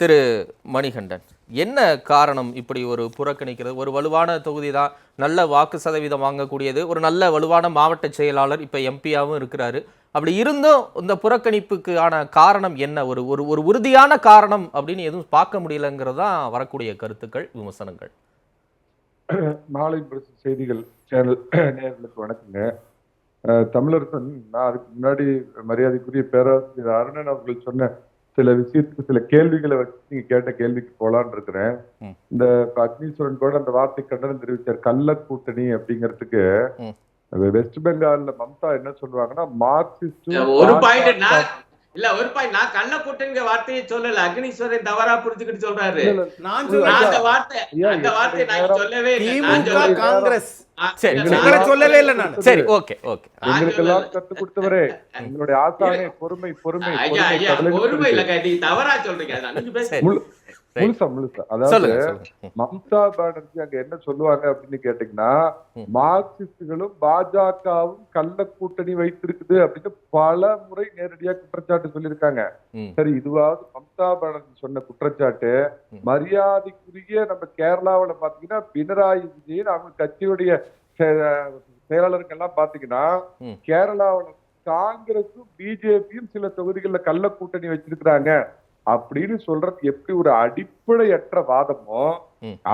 திரு மணிகண்டன் என்ன காரணம் இப்படி ஒரு புறக்கணிக்கிறது? ஒரு வலுவான தொகுதி தான் நல்ல வாக்கு சதவீதம் வாங்கக்கூடியது ஒரு நல்ல வலுவான மாவட்ட செயலாளர் இப்போ எம்பியாவும் இருக்கிறாரு. அப்படி இருந்தும் இந்த புறக்கணிப்புக்கான காரணம் என்ன? ஒரு ஒரு ஒரு உறுதியான காரணம் அப்படின்னு எதுவும் பார்க்க முடியலங்கிறது தான் வரக்கூடிய கருத்துக்கள் விமர்சனங்கள். மாலை பிரசு செய்திகள் சேனல் நேர்களுக்கு வணக்கங்க. தமிழரசன் நான் அதுக்கு முன்னாடி மரியாதைக்குரிய பேராசிரியர் அருணன் அவர்கள் சொன்ன சில விஷயத்துக்கு சில கேள்விகளை வச்சு நீங்க கேட்ட கேள்விக்கு போலான்னு இருக்கிறேன். இந்த அக்னீஸ்வரன் கூட அந்த வார்த்தை கண்டனம் தெரிவிச்சார் கள்ள கூட்டணி அப்படிங்கிறதுக்கு. வெஸ்ட் பெங்கால்ல மம்தா என்ன சொல்லுவாங்கன்னா மார்க்சிஸ்ட் ஒரு பாயிண்ட் நான் இல்ல ஒரு பாயிண்ட் நான் கள்ள கூட்டங்கிற வார்த்தையை சொல்லல. அக்னீஸ்வரன் தவறா புரிஞ்சுக்கிட்டு சொல்றாரு. நான் அந்த வார்த்தை அந்த வார்த்தையை நான் சொல்லவே இல்லை. காங்கிரஸ். சொல்லவே இல்லை நான். சரி ஓகே ஓகே. நான் எங்களுக்கெல்லாம் சொல்லல. கத்து கொடுத்தவரே எங்களுடைய ஆசானே பொறுமை பொறுமை பொறுமை. இல்ல நீ தவறா சொல்றீங்க. முழுசா முழுசா. அதாவது மம்தா பானர்ஜி அங்க என்ன சொல்லுவாங்க அப்படின்னு கேட்டீங்கன்னா. மார்க்சிஸ்டுகளும் பாஜகவும் கள்ள கூட்டணி வைத்திருக்குது அப்படின்னு பல முறை நேரடியா குற்றச்சாட்டு சொல்லியிருக்காங்க. சரி இதுவாவது மம்தா பானர்ஜி சொன்ன குற்றச்சாட்டு. மரியாதைக்குரிய நம்ம கேரளாவுல பாத்தீங்கன்னா பினராயி விஜயன் அவங்க கட்சியுடைய செயலாளருக்கெல்லாம் பாத்தீங்கன்னா. கேரளாவுல காங்கிரஸும் பிஜேபியும் சில தொகுதிகளில் கள்ள கூட்டணி வச்சிருக்கிறாங்க. அப்படின்னு சொல்றது எப்படி ஒரு அடிப்படையற்ற வாதமோ.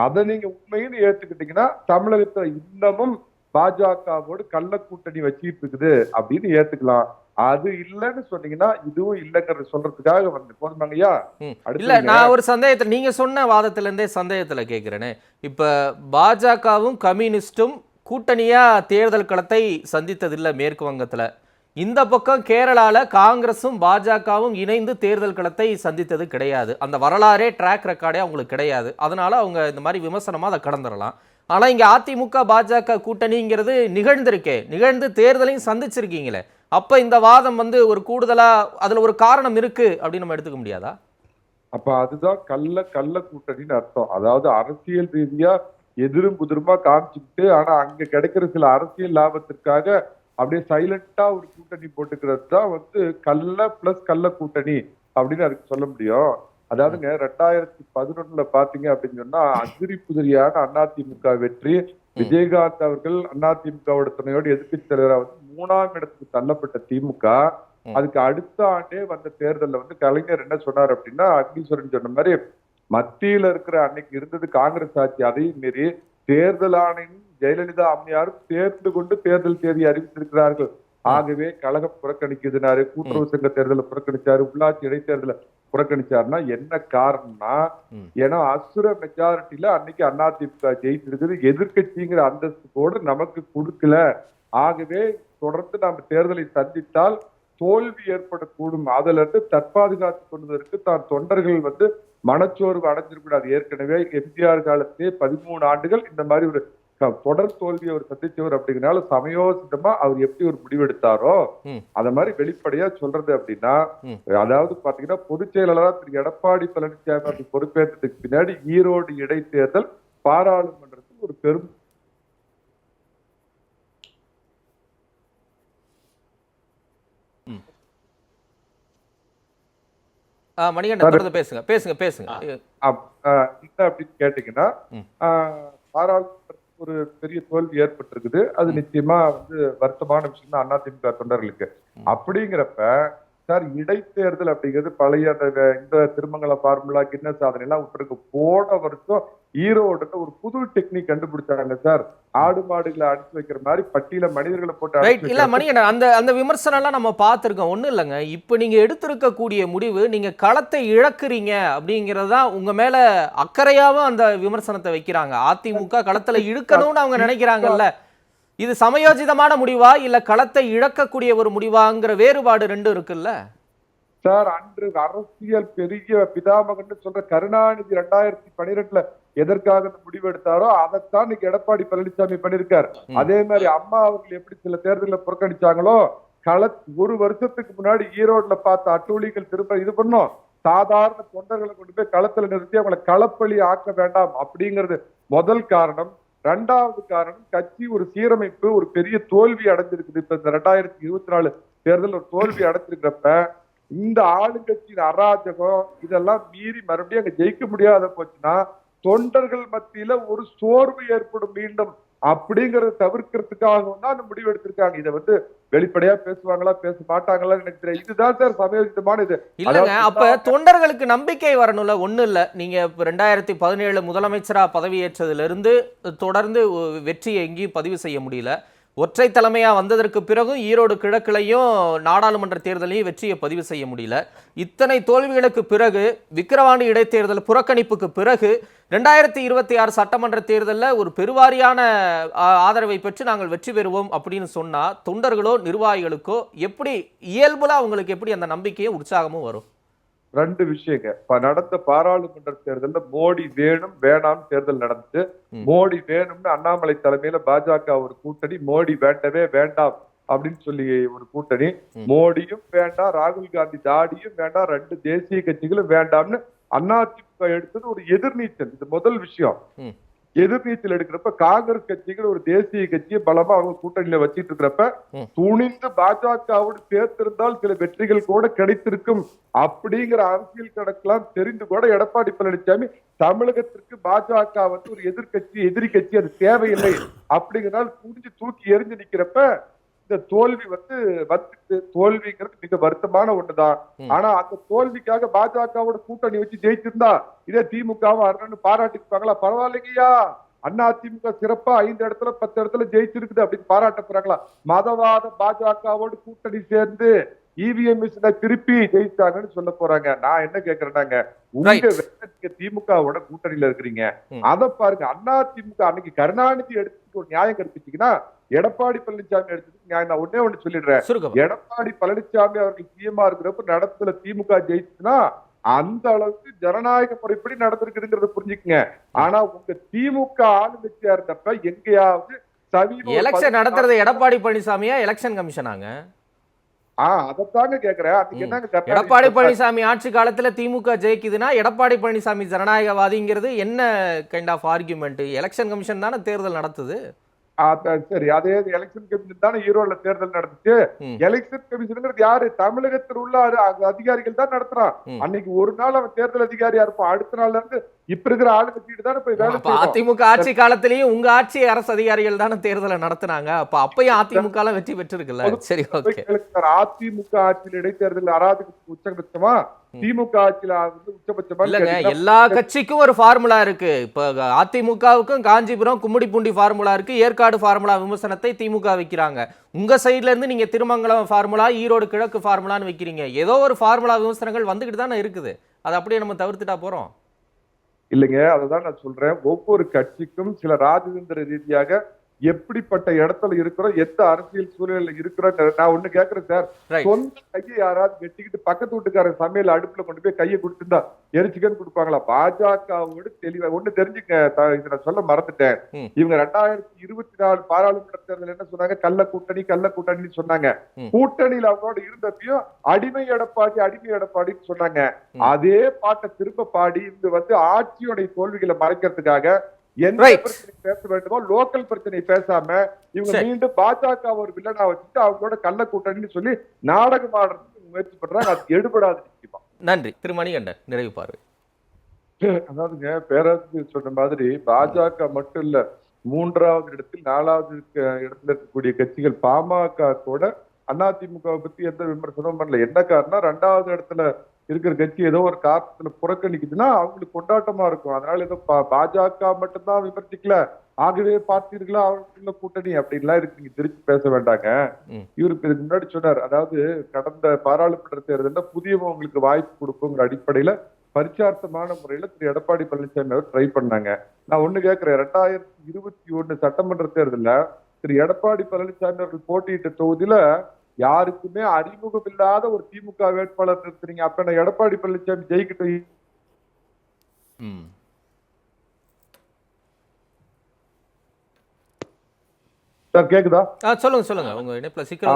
அதை நீங்க உண்மைன்னு ஏத்துக்கிட்டீங்கன்னா தமிழகத்துல இன்னமும் பாஜகவோடு கள்ள கூட்டணி வச்சிட்டு இருக்குது அப்படின்னு ஏத்துக்கலாம். அது இல்லைன்னு சொன்னீங்கன்னா இதுவும் இல்லைங்கிறத சொல்றதுக்காக வந்து போதுமாங்கய்யா இல்ல நான் ஒரு சந்தேகத்துல நீங்க சொன்ன வாதத்துல இருந்தே சந்தேகத்துல கேட்கிறேனே இப்ப பாஜகவும் கம்யூனிஸ்டும் கூட்டணியா தேர்தல் களத்தை சந்தித்ததில்லை மேற்கு வங்கத்துல. இந்த பக்கம் கேரளாவில் காங்கிரஸும் பாஜகவும் இணைந்து தேர்தல் களத்தை சந்தித்தது கிடையாது. அந்த வரலாறே ட்ராக் ரெக்கார்டே அவங்களுக்கு கிடையாது. அதனால அவங்க இந்த மாதிரி விமர்சனமாக அதை கடந்துடலாம் ஆனால் இங்கே அதிமுக பாஜக கூட்டணிங்கிறது நிகழ்ந்திருக்கே. நிகழ்ந்து தேர்தலையும் சந்திச்சிருக்கீங்களே. அப்போ இந்த வாதம் வந்து ஒரு கூடுதலாக அதில் ஒரு காரணம் இருக்கு அப்படின்னு நம்ம எடுத்துக்க முடியாதா? அப்போ அதுதான் கள்ள கள்ள கூட்டணின்னு அர்த்தம். அதாவது அரசியல் ரீதியாக எதிரும் புதிருமா காமிச்சுக்கிட்டு ஆனால் அங்கே கிடைக்கிற சில அரசியல் லாபத்திற்காக அப்படியே சைலண்டா ஒரு கூட்டணி போட்டுக்கிறது தான் வந்து கள்ள பிளஸ் கள்ள கூட்டணி அப்படின்னு அதுக்கு சொல்ல முடியும் அதாவதுங்க ரெண்டாயிரத்தி பதினொன்னுல பாத்தீங்க அப்படின்னு சொன்னா அதிரி புதிரியான அதிமுக வெற்றி விஜயகாந்த் அவர்கள் அதிமுகவோட துணையோடு எதிர்க்கட்சி தலைவரா வந்து மூணாம் இடத்துக்கு தள்ளப்பட்ட திமுக. அதுக்கு அடுத்த ஆண்டே வந்த தேர்தல்ல வந்து கலைஞர் என்ன சொன்னார் அப்படின்னா அக்னீஸ்வரன் சொன்ன மாதிரி மத்தியில இருக்கிற அன்னைக்கு இருந்தது காங்கிரஸ் ஆட்சி அதையும் மீறி தேர்தல் ஆணையம் ஜெயலலிதா அம்மையாரும் தேர்ந்து கொண்டு தேர்தல் தேதி அறிவித்திருக்கிறார்கள். ஆகவே கழகம் புறக்கணிக்குதுனாரு கூட்டுறவு சங்க தேர்தலை புறக்கணிச்சாரு உள்ளாட்சி இடைத்தேர்தலை புறக்கணிச்சாருன்னா என்ன காரணம்னா. ஏன்னா அசுர மெஜாரிட்டில அன்னைக்கு அதிமுக ஜெயிச்சிருக்குது எதிர்க்கட்சிங்கிற அந்தஸ்து கூட நமக்கு கொடுக்கல. ஆகவே தொடர்ந்து நாம் தேர்தலை சந்தித்தால் தோல்வி ஏற்படக்கூடும். அதுல இருந்து தற்பாதுகாத்து கொள்வதற்கு தான் தொண்டர்கள் வந்து மனச்சோர்வு அடைஞ்சிருக்கூடாது ஏற்கனவே எம்ஜிஆர் காலத்திலே பதிமூணு ஆண்டுகள் இந்த மாதிரி ஒரு தொடர் தோல்வியை அவர் சந்திச்சவர் அப்படிங்கறனால சமயோசிதமா அவர் எப்படி ஒரு முடிவெடுத்தாரோ. அத மாதிரி வெளிப்படையா சொல்றது அப்படின்னா. அதாவது பாத்தீங்கன்னா பொதுச் செயலாளரா திரு எடப்பாடி பழனிசாமி அவர்கள் பொறுப்பேற்றதுக்கு பின்னாடி ஈரோடு இடைத்தேர்தல் பாராளுமன்றத்தில் ஒரு பெரும் மணிகண்டன் பேசுங்க பேசுங்க பேசுங்க அப்படின்னு கேட்டீங்கன்னா ம். ஒரு பெரிய தோல்வி ஏற்பட்டிருக்குது அது. நிச்சயமா வந்து வருத்தமான விஷயம் தான் அதிமுக தொண்டர்களுக்கு ம். அப்படிங்கிறப்ப சார் இடைத்தேர்தல் அப்படிங்கிறது பழைய அந்த இந்த திருமங்கல ஃபார்முலா கின்ன சாதனை எல்லாம் விட்டுருக்கு. போன வருஷம் ஈரோடுல ஒரு புது டெக்னிக் கண்டுபிடிச்சாங்க சார். ஆடு மாடுகளை அடிச்சு வைக்கிற மாதிரி பட்டியல மனிதர்களை போட்டு இல்ல மணிகண்டன் அந்த அந்த விமர்சனம்லாம் நம்ம பார்த்துருக்கோம். ஒன்றும் இல்லைங்க. இப்போ நீங்க எடுத்திருக்கக்கூடிய முடிவு நீங்க களத்தை இழக்கிறீங்க அப்படிங்கிறது தான் உங்க மேல அக்கறையாவும் அந்த விமர்சனத்தை வைக்கிறாங்க. அதிமுக களத்துல இழுக்கணும்னு அவங்க நினைக்கிறாங்கல்ல. இது சமயோஜிதமான முடிவா? இல்ல களத்தை இழக்கக்கூடிய ஒரு முடிவாங்கிற வேறுபாடு ரெண்டும் இருக்குல்ல? சார் அன்று அரசியல் பெரிய பிதாமகன் சொல்ற கருணாநிதி ரெண்டாயிரத்தி பனிரெண்டுல எதற்காக இந்த முடிவு எடுத்தாரோ அதைத்தான் இன்னைக்கு எடப்பாடி பழனிசாமி பண்ணிருக்காரு. அதே மாதிரி அம்மா அவர்கள் எப்படி சில தேர்தலில் புறக்கணிச்சாங்களோ கள ஒரு வருஷத்துக்கு முன்னாடி ஈரோட்ல பார்த்த அட்டூழிகள் திரும்ப இது பண்ணோம். சாதாரண தொண்டர்களை கொண்டு போய் களத்துல நிறுத்தி அவங்களை களப்பலி ஆக்க வேண்டாம் அப்படிங்கிறது முதல் காரணம். ரெண்டாவது காரணம் கட்சி ஒரு சீரமைப்பு ஒரு பெரிய தோல்வி அடைஞ்சிருக்குது. இப்ப இந்த ரெண்டாயிரத்தி இருபத்தி நாலு தேர்தல் ஒரு தோல்வி அடைஞ்சிருக்கிறப்ப இந்த ஆளுங்கட்சியின் அராஜகம் இதெல்லாம் மீறி மறுபடியும் அங்க ஜெயிக்க முடியாத போச்சுன்னா தொண்டர்கள் மத்தியில ஒரு சோர்வு ஏற்படும் மீண்டும். அப்படிங்கறத தவிர்க்கிறதுக்காகவும் தான் முடிவு எடுத்திருக்காங்க. இதை வந்து வெளிப்படையா பேசுவாங்களா பேச மாட்டாங்களா எனக்கு தெரியும் இதுதான் சார் சமயோசிதமான இது. இல்லங்க அப்ப தொண்டர்களுக்கு நம்பிக்கை வரணும்ல ஒண்ணும் இல்ல. நீங்க ரெண்டாயிரத்தி பதினேழு முதலமைச்சரா பதவியேற்றதுல இருந்து தொடர்ந்து வெற்றியை எங்கேயும் பதிவு செய்ய முடியல. ஒற்றை தலைமையாக வந்ததற்கு பிறகும் ஈரோடு கிழக்கிலையும் நாடாளுமன்ற தேர்தலையும் வெற்றியை பதிவு செய்ய முடியல. இத்தனை தோல்விகளுக்கு பிறகு விக்கிரவாண்டி இடைத்தேர்தல் புறக்கணிப்புக்கு பிறகு ரெண்டாயிரத்தி இருபத்தி ஆறு சட்டமன்ற தேர்தலில் ஒரு பெருவாரியான ஆதரவை பெற்று நாங்கள் வெற்றி பெறுவோம் அப்படின்னு சொன்னால் தொண்டர்களோ நிர்வாகிகளுக்கோ எப்படி இயல்புல அவங்களுக்கு எப்படி அந்த நம்பிக்கையும் உற்சாகமும் வரும்? ரெண்டு விஷயங்க நடந்த பாராளுமன்ற தேர்தல்ல மோடி வேணும் வேணாம் தேர்தல் நடந்துச்சு ம். மோடி வேணும்னு அண்ணாமலை தலைமையில பாஜக ஒரு கூட்டணி மோடி வேண்டவே வேண்டாம் அப்படின்னு சொல்லி ஒரு கூட்டணி. மோடியும் வேண்டாம் ராகுல் காந்தி தாடியும் வேண்டாம் ரெண்டு தேசிய கட்சிகளும் வேண்டாம்னு அதிமுக எடுத்தது ஒரு எதிர்நீச்சல் இது முதல் விஷயம். எதிர்நீச்சல் எடுக்கிறப்ப காங்கிரஸ் கட்சிகள் ஒரு தேசிய கட்சியை பலமா அவங்க கூட்டணியில வச்சிட்டு இருக்கிறப்ப. துணிந்து பாஜகவோடு சேர்த்திருந்தால் சில வெற்றிகள் கூட கிடைத்திருக்கும் அப்படிங்கிற அரசியல் கணக்கெல்லாம் தெரிந்து கூட எடப்பாடி பழனிசாமி தமிழகத்திற்கு பாஜக வந்து ஒரு எதிர்க்கட்சி எதிரி கட்சி அது தேவையில்லை அப்படிங்கிறனால குடிஞ்சு தூக்கி எரிஞ்சு நிக்கிறப்ப இந்த தோல்வி வந்து வந்துட்டு தோல்விங்கிறது மிக வருத்தமான ஒண்ணுதான். ஆனா அந்த தோல்விக்காக பாஜகவோட கூட்டணி வச்சு ஜெயிச்சிருந்தா இதே திமுகவும் அருண் பாராட்டிருப்பாங்களா பரவாயில்லைங்கய்யா. அண்ணா திமுக சிறப்பா ஐந்து இடத்துல பத்து இடத்துல ஜெயிச்சிருக்குது அப்படின்னு பாராட்ட போறாங்களா? மதவாத பாஜகவோடு கூட்டணி சேர்ந்து இவிஎம் மிஷினை திருப்பி ஜெயிச்சாங்கன்னு சொல்ல போறாங்க. நான் என்ன கேக்குறேன்னாங்க உங்க நீங்க திமுகவோட கூட்டணியில இருக்கிறீங்க. அத பாருங்க அண்ணா திமுக அன்னைக்கு கருணாநிதி எடுத்துட்டு ஒரு நியாயம் கற்பிச்சீங்கன்னா எடப்பாடி பழனிசாமி எடுத்துட்டு நியாயம். நான் ஒன்னே ஒண்ணு சொல்லிடுறேன். எடப்பாடி பழனிசாமி அவர்கள் சிஎம்ஆ இருக்கிறப்ப நடத்துல திமுக ஜெயிச்சுன்னா அந்த அளவுக்கு ஜனநாயக முறைப்படி நடந்திருக்குதுங்கிறத புரிஞ்சுக்குங்க. ஆனா உங்க திமுக ஆளுங்கட்சியா இருந்தப்ப எங்கேயாவது எலெக்ஷன் நடத்துறது எடப்பாடி பழனிசாமியா எலெக்ஷன் கமிஷனாங்க எடப்பாடி? பழனிசாமி ஆட்சி காலத்துல திமுக ஜெயிக்குதுன்னா எடப்பாடி பழனிசாமி ஜனநாயகவாதிங்கிறது என்ன kind of argument election commission தானே தேர்தல் நடத்துது? சரி அதே எலெக்ஷன் கமிஷன் தானே ஈரோடுல தேர்தல் நடந்துச்சு. எலெக்ஷன் கமிஷனுங்கிறது யாரு? தமிழகத்தில் உள்ள அதிகாரிகள் தான் நடத்துறான். அன்னைக்கு ஒரு நாள் அவன் தேர்தல் அதிகாரியா இருப்பான். அடுத்த நாள்ல இருந்து இப்ப இருக்கிற ஆளுங்கட்சிட்டு தானே போய் வேலை. அதிமுக ஆட்சி காலத்திலயும் உங்க ஆட்சி அரசு அதிகாரிகள் தானே தேர்தலை நடத்துனாங்க. அப்ப அப்பயும் அதிமுக வெற்றி பெற்றிருக்குல்ல. சரி அதிமுக ஆட்சியில் இடைத்தேர்தல் அராஜகத்துக்கு உச்சபட்சமா திமுக ஆட்சியில வந்து உச்சபட்சமா இல்லங்க எல்லா கட்சிக்கும் ஒரு ஃபார்முலா இருக்கு. இப்ப அதிமுகவுக்கும் காஞ்சிபுரம் கும்மிடிப்பூண்டி ஃபார்முலா இருக்கு. ஏற்காடு ஃபார்முலா விமர்சனத்தை திமுக வைக்கிறாங்க. உங்க சைடுல இருந்து நீங்க திருமங்கலம் ஃபார்முலா ஈரோடு கிழக்கு ஃபார்முலான்னு வைக்கிறீங்க. ஏதோ ஒரு ஃபார்முலா விமர்சனங்கள் வந்துகிட்டு தானே இருக்குது. அதை அப்படியே நம்ம தவிர்த்துட்டா போறோம். இல்லைங்க அததான் நான் சொல்றேன். ஒவ்வொரு கட்சிக்கும் சில ராஜதந்திர ரீதியாக எப்படிப்பட்ட இடத்துல இருக்கிறோம் எந்த அரசியல் சூழல்ல இருக்கிறோம் நான் ஒண்ணு கேக்குறேன் சார். சொந்த கையை யாராவது வெட்டிக்கிட்டு பக்கத்து வீட்டுக்காரன் சமையல் அடுப்புல கொண்டு போய் கையை கொடுத்துருந்தா எரிச்சுக்கன்னு கொடுப்பாங்களா பாஜகவோடு தெளிவா ஒண்ணு தெரிஞ்சுக்க த- இதை நான் சொல்ல மறந்துட்டேன். இவங்க ரெண்டாயிரத்தி இருபத்தி நாலு பாராளுமன்ற தேர்தல் என்ன சொன்னாங்க கள்ள கூட்டணி கள்ள கூட்டணின்னு சொன்னாங்க. கூட்டணியில அவங்களோட இருந்தப்பையும் அடிமை எடப்பாடி அடிமை எடப்பாடின்னு சொன்னாங்க. அதே பாட்டை திரும்ப பாடி இது வந்து ஆட்சியோட தோல்விகளை மறைக்கிறதுக்காக எந்த. பிரச்சனை பேச வேண்டுமோ லோக்கல் பிரச்சனை பேசாம இவங்க. மீண்டும் பாஜக ஒரு வில்லனா வச்சுட்டு அவங்களோட கள்ள கூட்டணின்னு சொல்லி நாடகம் ஆடுறதுக்கு முயற்சி பண்றாங்க. அது எடுபடாது நிச்சயமா நன்றி. திரு மணிகண்டன் நிறைவு பார்வை. அதாவதுங்க பேராசிரியர் சொன்ன மாதிரி பாஜக மட்டும் இல்ல மூன்றாவது இடத்தில் நாலாவது இடத்துல இருக்கக்கூடிய கட்சிகள் பாமக கூட அதிமுக பத்தி எந்த விமர்சனமும் பண்ணல. என்ன காரணம் ரெண்டாவது இடத்துல இருக்கிற கட்சி ஏதோ ஒரு காரணத்துல புறக்கணிக்குதுன்னா அவங்களுக்கு கொண்டாட்டமா இருக்கும். அதனால ஏதோ பா- பாஜக மட்டும்தான் விமர்சிக்கல. ஆகவே பார்த்தீர்களா அவங்களுக்குள்ள கூட்டணி அப்படின்லாம் இருக்கு. நீங்க திருச்சி பேச வேண்டாங்க. இவருக்கு இதுக்கு முன்னாடி சொன்னார். அதாவது கடந்த பாராளுமன்ற தேர்தலில் புதியவங்களுக்கு வாய்ப்பு கொடுக்குங்கிற அடிப்படையில பரிச்சார்த்தமான முறையில திரு. எடப்பாடி பழனிசாமி அவர் ட்ரை பண்ணாங்க. நான் ஒண்ணு கேட்கிறேன் ரெண்டாயிரத்தி இருபத்தி ஒண்ணு சட்டமன்ற தேர்தல்ல திரு. எடப்பாடி பழனிசாமி அவர்கள் போட்டியிட்ட தொகுதியில யாருக்குமே அறிமுகம் இல்லாத ஒரு திமுக வேட்பாளர் நிறுத்துறீங்க. அப்ப நான் எடப்பாடி பழனிசாமி சார் கேக்குதா? சொல்லுங்க சொல்லுங்க. உங்க இணைப்புல சிக்கல்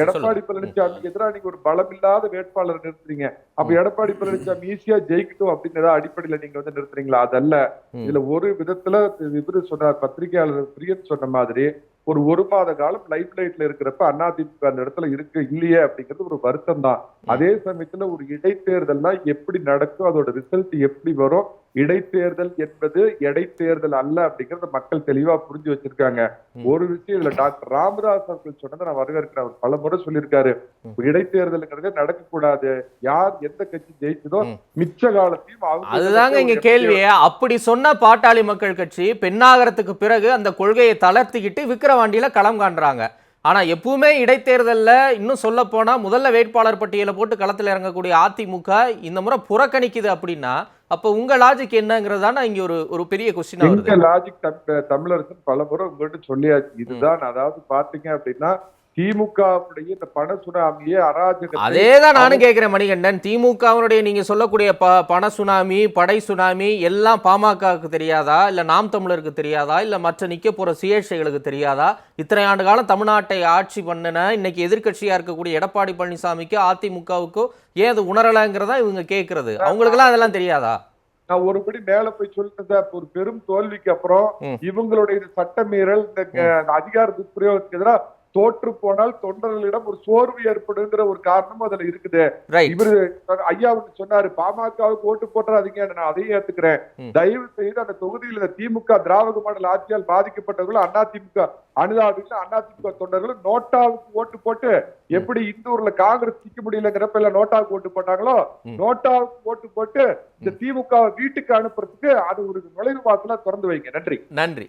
எடப்பாடி பழனிசாமிக்கு எதிராக நீங்க ஒரு பலம் இல்லாத வேட்பாளர் நிறுத்துறீங்க. அப்ப எடப்பாடி பழனிசாமி ஈஸியா ஜெயிக்கட்டும் அப்படின்னு ஏதாவது அடிப்படையில நீங்க வந்து நிறுத்துறீங்களா? அதல்ல. இதுல ஒரு விதத்துல இவரு சொன்னார் பத்திரிகையாளர் பிரியன் சொன்ன மாதிரி ஒரு ஒரு மாத காலம் லைஃப் லைட்ல இருக்கிறப்ப அதிமுக அந்த இடத்துல இருக்கு இல்லையே அப்படிங்கிறது ஒரு வருத்தம் தான் அதே சமயத்துல ஒரு இடைத்தேர்தல்னா எப்படி நடக்கும் அதோட ரிசல்ட் எப்படி வரும் இடைத்தேர்தல் என்பது இடைத்தேர்தல் அல்ல அப்படிங்கறத மக்கள் தெளிவா புரிஞ்சு வச்சிருக்காங்க. ஒரு விஷயம் இதுல டாக்டர் ராமதாஸ் அவர்கள் சொன்னதை நான் வரவேற்கிறேன். அவர் பல முறை சொல்லியிருக்காரு. இடைத்தேர்தலுங்கிறது நடக்கக்கூடாது. யார் எந்த கட்சி ஜெயிச்சதோ. மிச்ச காலத்தையும் அதுதாங்க இங்க கேள்வியே. அப்படி சொன்ன பாட்டாளி மக்கள் கட்சி பெண்ணாகரத்துக்கு பிறகு அந்த கொள்கையை தளர்த்திக்கிட்டு விக்கிரவாண்டியில களம் காண்றாங்க. ஆனா எப்பவுமே இடைத்தேர்தல்ல இன்னும் சொல்ல போனா முதல்ல வேட்பாளர் பட்டியலை போட்டு களத்துல இறங்கக்கூடிய அதிமுக இந்த முறை புறக்கணிக்குது அப்படின்னா அப்ப உங்க லாஜிக் என்னங்கிறது தானே இங்க ஒரு ஒரு பெரிய கொஸ்டின் வருது. லாஜிக் தமிழரசன் பல முறை உங்ககிட்ட சொல்லியாச்சு இதுதான் அதாவது பாத்தீங்க அப்படின்னா திமுகவுடைய இந்த பண சுனாமியே அராஜகத்தை அதே தான் நானும் கேட்கிறேன் மணிகண்டன். திமுகவினுடைய நீங்க சொல்லக்கூடிய ப பண சுனாமி படை சுனாமி எல்லாம் பாமகவுக்கு தெரியாதா? இல்ல நாம் தமிழருக்கு தெரியாதா? இல்ல மற்ற நிக்க போற சுயேட்சைகளுக்கு தெரியாதா? இத்தனை ஆண்டு காலம் தமிழ்நாட்டை ஆட்சி பண்ணின இன்னைக்கு எதிர்க்கட்சியா இருக்கக்கூடிய எடப்பாடி பழனிசாமிக்கு அதிமுகவுக்கோ ஏன் அது உணரலங்கிறதா இவங்க கேட்கறது அவங்களுக்கெல்லாம் அதெல்லாம் தெரியாதா? நான் ஒருபடி மேல போய் சொல்லிட்டு ஒரு பெரும் தோல்விக்கு அப்புறம். இவங்களுடைய இந்த சட்டமீறல் இந்த அதிகார துஷ்பிரயோகத்துக்கு எதிராக தோற்று போனால் தொண்டர்களிடம் ஒரு சோர்வு ஏற்படுங்கிற ஒரு காரணமும் அதுல இருக்குது. இவரு ஐயா சொன்னாரு பாமகவுக்கு ஓட்டு போட்டுறாதீங்க நான் அதையும் ஏத்துக்கிறேன். தயவு செய்து அந்த தொகுதியில் இந்த திமுக திராவிட மாடல் ஆட்சியால் பாதிக்கப்பட்டவர்கள் அண்ணா திமுக அனுதாபிகள் அண்ணா திமுக தொண்டர்கள் நோட்டாவுக்கு ஓட்டு போட்டு எப்படி இந்தூர்ல காங்கிரஸ் நிக்க முடியலங்கிறப்ப எல்லாம் நோட்டாவுக்கு ஓட்டு போட்டாங்களோ. நோட்டாவுக்கு ஓட்டு போட்டு இந்த திமுக வீட்டுக்கு அனுப்புறதுக்கு அது ஒரு நுழைவு வாசலா திறந்து வைங்க. நன்றி. நன்றி.